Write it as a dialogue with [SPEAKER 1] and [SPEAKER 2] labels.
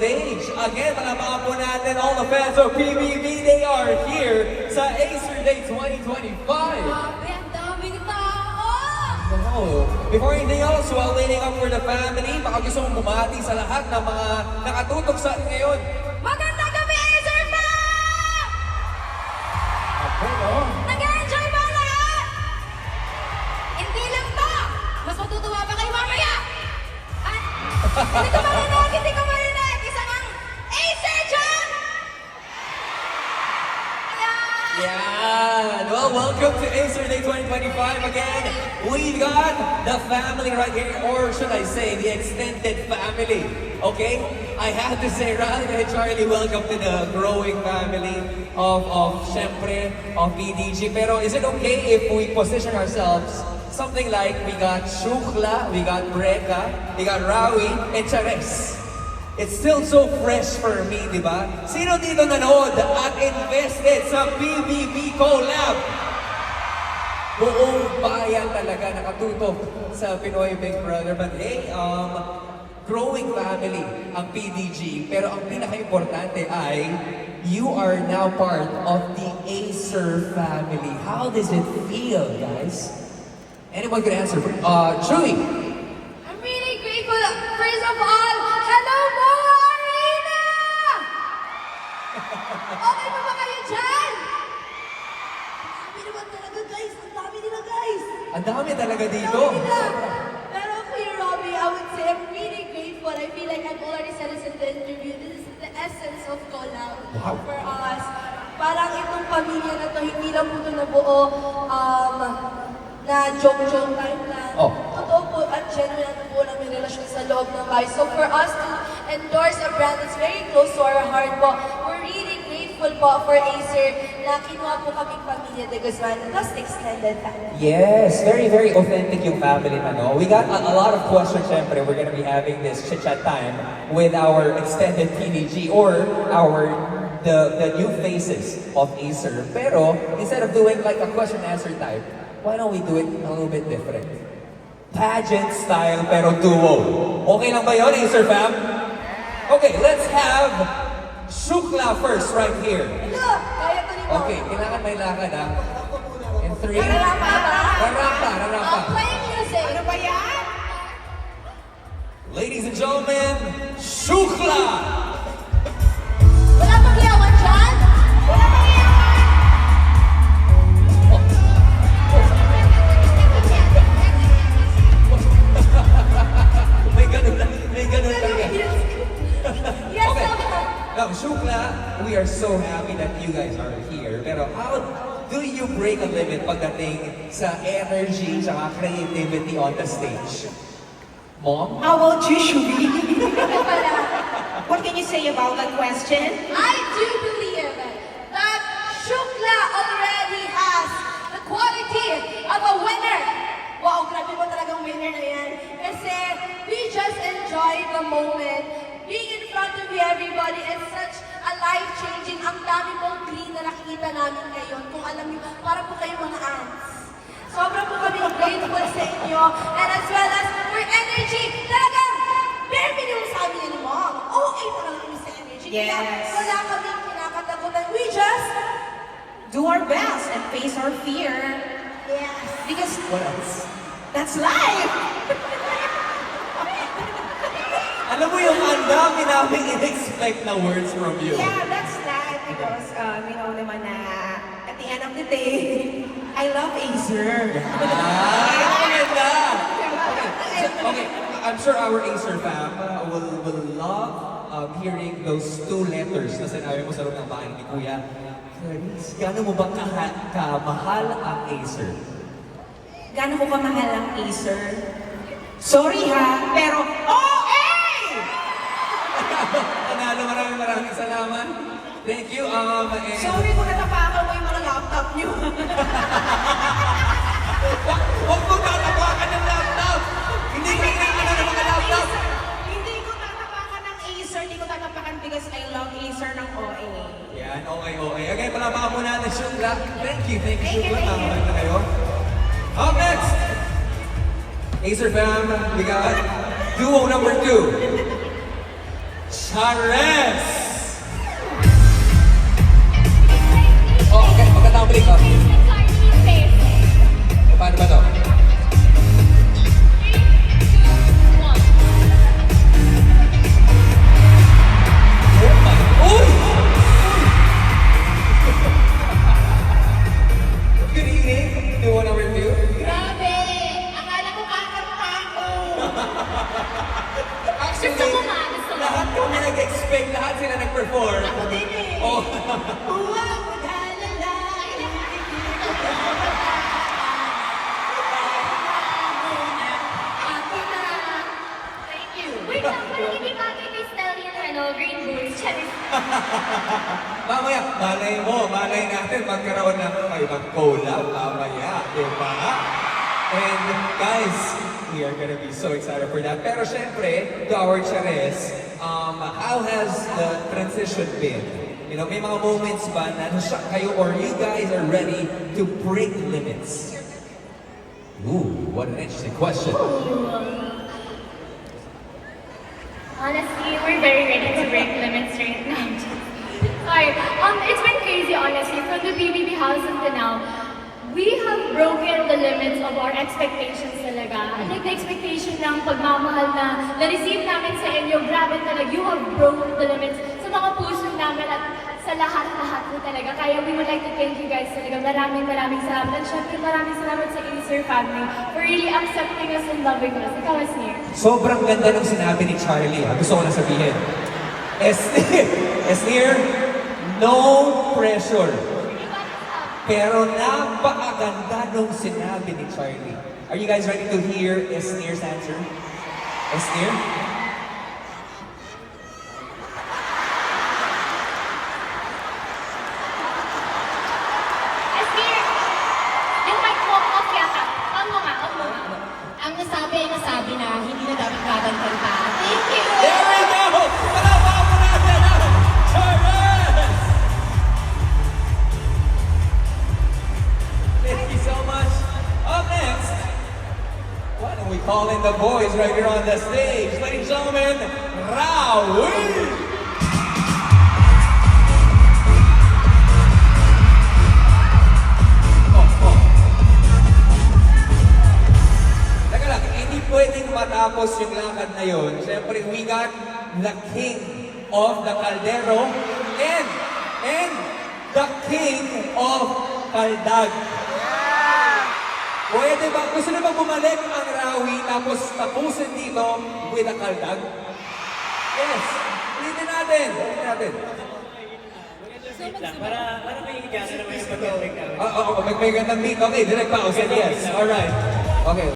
[SPEAKER 1] stage. Again, palamakan po natin all the fans of PBB. They are here sa Acer Day 2025.
[SPEAKER 2] Grabe, ang daming tao!
[SPEAKER 1] Oh, before anything else, while waiting up for the family, baka gusto mong bumati sa lahat ng mga nakatutok sa atin ngayon. Yeah. Well, welcome to Acer Day 2025 again. We've got the family right here, or should I say, the extended family. Okay? I have to say, Ralph and Charlie, welcome to the growing family of, of syempre, of BDG. Pero is it okay if we position ourselves something like we got Shukla, we got Breka, we got Rawi, and Chares? It's still so fresh for me, di ba? Sino dito nanood at invested sa PBB Collab? Buong bayan talaga nakatutok sa Pinoy Big Brother. But hey, um, growing family ang PDG. Pero ang pinaka-importante ay you are now part of the Acer family. How does it feel, guys? Anyone can answer? Uh, Chewy!
[SPEAKER 2] Okay pa ba kayo dyan? Ang dami naman talaga, guys. Ang dami nila, guys.
[SPEAKER 1] Ang dami talaga
[SPEAKER 2] Ang
[SPEAKER 1] dito.
[SPEAKER 2] dami nila. Pero Kuya Robbie, I would say I'm really grateful. I feel like I've already said this in the interview. This is the essence of collab
[SPEAKER 1] Wow.
[SPEAKER 2] for us. Parang itong pamilya na to, hindi lang po ito nabuo um, na joke-joke time lang.
[SPEAKER 1] Oh.
[SPEAKER 2] Totoo po at genuine buo lang may relasyon sa loob ng bahay. So for us to endorse a brand that's very close to our heart po, really grateful po for Acer na kinuha po kaming pamilya de Guzman, plus extended family.
[SPEAKER 1] Yes, very, very authentic yung family na, no? We got a, a lot of questions, syempre. We're gonna be having this chit-chat time with our extended PDG or our, the, the new faces of Acer. Pero, instead of doing like a question answer type, why don't we do it a little bit different? Pageant style, pero duo. Okay lang ba yun, Acer fam? Okay, let's have Shukla first, right here.
[SPEAKER 2] Hello! Kaya ko ni Mom.
[SPEAKER 1] Okay, kailangan may lakad, ha? In three,
[SPEAKER 2] Rarampa ba?
[SPEAKER 1] Rarampa.
[SPEAKER 2] I'll oh, play music. Ano ba yan?
[SPEAKER 1] Ladies and gentlemen, Shukla! You guys are here. Pero how do you break a limit pagdating sa energy at creativity on the stage? Mom?
[SPEAKER 3] How about you, Shubi?
[SPEAKER 2] Wala.
[SPEAKER 3] What can you say about that question?
[SPEAKER 2] I do believe that Shukla already has the quality of a winner. Wow, grabe mo talagang winner na yan. Kasi we just enjoy the moment. Being in front of everybody, is such a life-changing. Ang dami pong clean na nakikita namin ngayon. Kung alam niyo, para po kayo mga ants. Sobrang po kami grateful sa inyo. And as well as for energy, talagang bare minimum sa amin ni Mom. Okay pa lang kami sa energy. Kaya
[SPEAKER 3] Yes.
[SPEAKER 2] wala kaming kinakatakutan. We just,
[SPEAKER 3] Do our best and face our fear.
[SPEAKER 2] yes.
[SPEAKER 3] Because
[SPEAKER 1] What else?
[SPEAKER 3] that's life.
[SPEAKER 1] Alam mo yung ang dami namin in-expect na words from you.
[SPEAKER 3] Yeah, that's life. Because um, you know naman na at the end of the day, I love Acer.
[SPEAKER 1] Ah, maganda! Okay, so- okay, I'm sure our Acer fam uh, will, will love um, hearing those two letters na sinabi mo sa loob ng bahay ni Kuya. Clarice, gano'n mo ba kaha- kamahal ang Acer?
[SPEAKER 3] Gano'n ko kamahal ang Acer? Sorry ha, pero OA!
[SPEAKER 1] Maraming salamat. Thank you. Um, and,
[SPEAKER 3] Sorry kung natapakan mo yung mga laptop niyo.
[SPEAKER 1] Huwag mo tatapakan ng laptop! Hindi ka kailangan ng mga laptop!
[SPEAKER 3] Hindi ko tatapakan ng Acer, hindi ko tatapakan because I love Acer ng OA.
[SPEAKER 1] Yan, okay, okay. Okay, palamakan mo natin, Shukla. Thank you, thank you,
[SPEAKER 3] Thank you,
[SPEAKER 1] Shukla.
[SPEAKER 3] thank you.
[SPEAKER 1] Tama na kayo. Up next, Acer fam, we got duo number two. Chares! Okay. Malay mo, malay natin magkaroon ng kaibang collab mamaya, di ba? And guys, we are gonna be so excited for that. Pero syempre, to our Chares, um, how has the transition been? You know, may mga moments ba na nashock kayo or you guys are ready to break limits? Ooh, what an interesting question.
[SPEAKER 4] Honestly, we're very ready to break limits right now. Sorry. Um, it's been crazy, honestly. From the BBB house until now, we have broken the limits of our expectations talaga. Like the expectation ng pagmamahal na na-receive namin sa inyo, grabe talaga. You have broken the limits sa mga puso namin at sa lahat-lahat po talaga. Kaya we would like to thank you guys talaga. Maraming maraming salamat. At syempre maraming salamat sa Acer family for really accepting us and loving us. Ikaw, Asnir.
[SPEAKER 1] Sobrang ganda ng sinabi ni Charlie. Ha? Gusto ko na sabihin. Esnir, Esnir, no pressure. Pero napakaganda nung sinabi ni Charlie. Are you guys ready to hear Esnir's answer? Esnir? We call in the boys right here on the stage? Ladies and gentlemen, Raul! Pwedeng matapos yung lakad na yun. Siyempre, we got the king of the Caldero and, and the king of Caldag. Pwede ba, gusto na ba bumalik tapos tapusin dito with the Caldag? Yes. Ulitin natin. Ulitin natin.
[SPEAKER 5] Para, para may gana naman yung pag-break namin.
[SPEAKER 1] Ah, ah, ah, may, may gandang beat. Okay, direct pause. Yes. Alright. Okay.